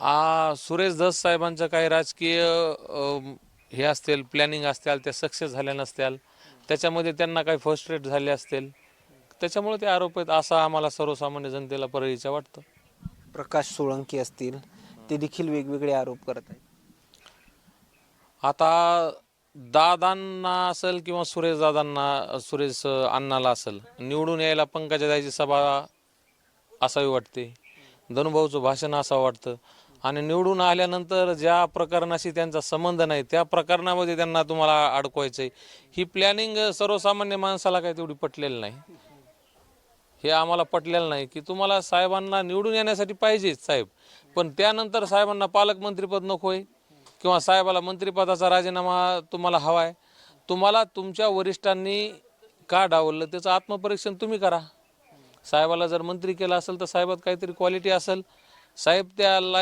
आ, सुरेश धस साहेबांचं काही राजकीय हे असतील प्लॅनिंग असतील ते सक्सेस झाल्या नसतील. त्याच्यामध्ये त्यांना काही फर्स्ट रेट झाले असतील. त्याच्यामुळे ते आरोप आहेत असं आम्हाला सर्वसामान्य जनतेला परळीच्या वाटतं. प्रकाश सोळंकी असतील ते देखील वेगवेगळे आरोप करत आहेत. आता दादांना असेल किंवा सुरेश दादांना सुरेश अण्णाला असेल निवडून यायला पंकजा जायची सभा असावी वाटते. धनुभाऊचं भाषण असावं वाटतं. आणि निवडून आल्यानंतर ज्या प्रकरणाशी त्यांचा संबंध नाही त्या प्रकरणामध्ये त्यांना तुम्हाला अडकवायचं आहे ही प्लॅनिंग सर्वसामान्य माणसाला काही तेवढी पटलेलं नाही. हे आम्हाला पटलेलं नाही की तुम्हाला साहेबांना निवडून येण्यासाठी पाहिजेच साहेब. पण त्यानंतर साहेबांना पालकमंत्रीपद आहे किंवा साहेबाला मंत्रिपदाचा राजीनामा तुम्हाला हवा आहे तुम्हाला तुमच्या वरिष्ठांनी का डावललं त्याचं आत्मपरीक्षण तुम्ही करा. साहेबाला जर मंत्री केलं असेल तर साहेबात काहीतरी क्वालिटी असेल. साहेब त्याला